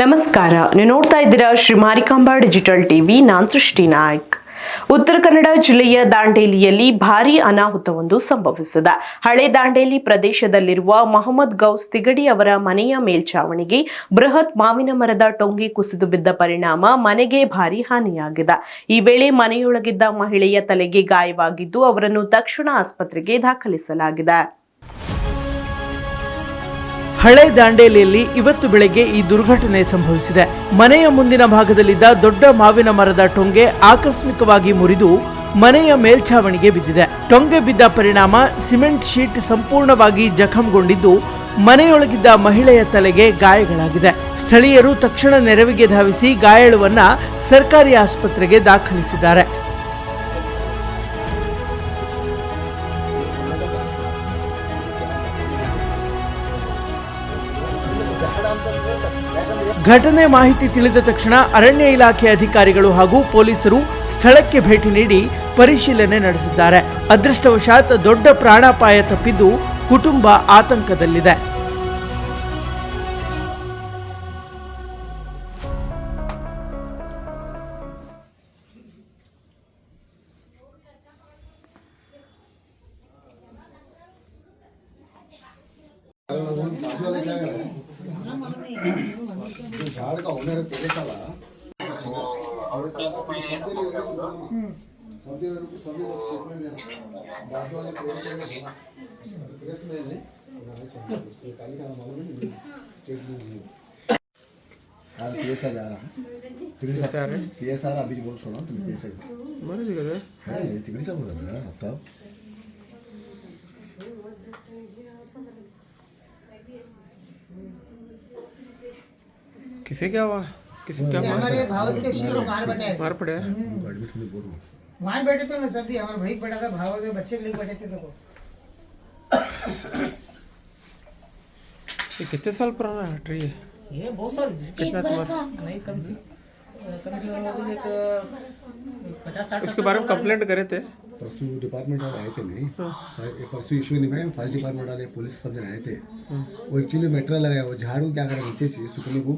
ನಮಸ್ಕಾರ. ನೀವು ನೋಡ್ತಾ ಇದ್ದೀರಾ ಶ್ರೀ ಮಾರಿಕಾಂಬಾ ಡಿಜಿಟಲ್ ಟಿವಿ. ನಾನ್ ಸೃಷ್ಟಿ ನಾಯ್ಕ್. ಉತ್ತರ ಕನ್ನಡ ಜಿಲ್ಲೆಯ ದಾಂಡೇಲಿಯಲ್ಲಿ ಭಾರಿ ಅನಾಹುತವೊಂದು ಸಂಭವಿಸಿದೆ. ಹಳೆ ದಾಂಡೇಲಿ ಪ್ರದೇಶದಲ್ಲಿರುವ ಮೊಹಮ್ಮದ್ ಗೌಸ್ ತಿಗಡಿ ಅವರ ಮನೆಯ ಮೇಲ್ಛಾವಣಿಗೆ ಬೃಹತ್ ಮಾವಿನ ಮರದ ಟೊಂಗಿ ಕುಸಿದು ಬಿದ್ದ ಪರಿಣಾಮ ಮನೆಗೆ ಭಾರಿ ಹಾನಿಯಾಗಿದೆ. ಈ ವೇಳೆ ಮನೆಯೊಳಗಿದ್ದ ಮಹಿಳೆಯ ತಲೆಗೆ ಗಾಯವಾಗಿದ್ದು ಅವರನ್ನು ತಕ್ಷಣ ಆಸ್ಪತ್ರೆಗೆ ದಾಖಲಿಸಲಾಗಿದೆ. ಹಳೆ ದಾಂಡೇಲಿಯಲ್ಲಿ ಇವತ್ತು ಬೆಳಗ್ಗೆ ಈ ದುರ್ಘಟನೆ ಸಂಭವಿಸಿದೆ. ಮನೆಯ ಮುಂದಿನ ಭಾಗದಲ್ಲಿದ್ದ ದೊಡ್ಡ ಮಾವಿನ ಮರದ ಟೊಂಗೆ ಆಕಸ್ಮಿಕವಾಗಿ ಮುರಿದು ಮನೆಯ ಮೇಲ್ಛಾವಣಿಗೆ ಬಿದ್ದಿದೆ. ಟೊಂಗೆ ಬಿದ್ದ ಪರಿಣಾಮ ಸಿಮೆಂಟ್ ಶೀಟ್ ಸಂಪೂರ್ಣವಾಗಿ ಜಖಂಗೊಂಡಿದ್ದು ಮನೆಯೊಳಗಿದ್ದ ಮಹಿಳೆಯ ತಲೆಗೆ ಗಾಯಗಳಾಗಿದೆ. ಸ್ಥಳೀಯರು ತಕ್ಷಣ ನೆರವಿಗೆ ಧಾವಿಸಿ ಗಾಯಾಳುವನ್ನ ಸರ್ಕಾರಿ ಆಸ್ಪತ್ರೆಗೆ ದಾಖಲಿಸಿದ್ದಾರೆ. ಘಟನೆ ಮಾಹಿತಿ ತಿಳಿದ ತಕ್ಷಣ ಅರಣ್ಯ ಇಲಾಖೆ ಅಧಿಕಾರಿಗಳು ಹಾಗೂ ಪೊಲೀಸರು ಸ್ಥಳಕ್ಕೆ ಭೇಟಿ ನೀಡಿ ಪರಿಶೀಲನೆ ನಡೆಸಿದ್ದಾರೆ. ಅದೃಷ್ಟವಶಾತ್ ದೊಡ್ಡ ಪ್ರಾಣಾಪಾಯ ತಪ್ಪಿದ್ದು ಕುಟುಂಬ ಆತಂಕದಲ್ಲಿದೆ. ಜಾಡ್ಗ ಅವನರ ಕೆಲಸಲ್ಲ सभी वर्ग को सभी लोग सीखने देना बात वाले प्रेस में प्रेस में ले काली का मालूम नहीं स्टेट में जी हाँ पीएसआर जा रहा पीएसआर है। पीएसआर अभी बोल छोड़ो तुम पीएसआर मरे जी करे हाँ तिगड़ी सब हो रहा है। तब किसे क्या हुआ? किसे क्या मार हमारे भावत के शिव मार बने। मार पड़े। एडमिट वहाँ बैठे थे ना सर्दी हमारा भाई पड़ा था भाव के बच्चे लेके बैठे थे देखो। ये कितने साल पुराना है ट्री? है ये बहुत साल कितना तुम्हारा? नहीं कम से कम से कम एक पचास साठ उसके बारे में कंप्लेंट करे थे। परसों डिपार्टमेंट वाले आए थे नहीं। ये परसों इशू नहीं मैं फ़र्स्ट डिपार्टमेंट वाले पुलिस सब जन आए थे। वो एक्चुअली मेट्रा लगाया वो झाड़ू क्या करा नीचे से सूखने को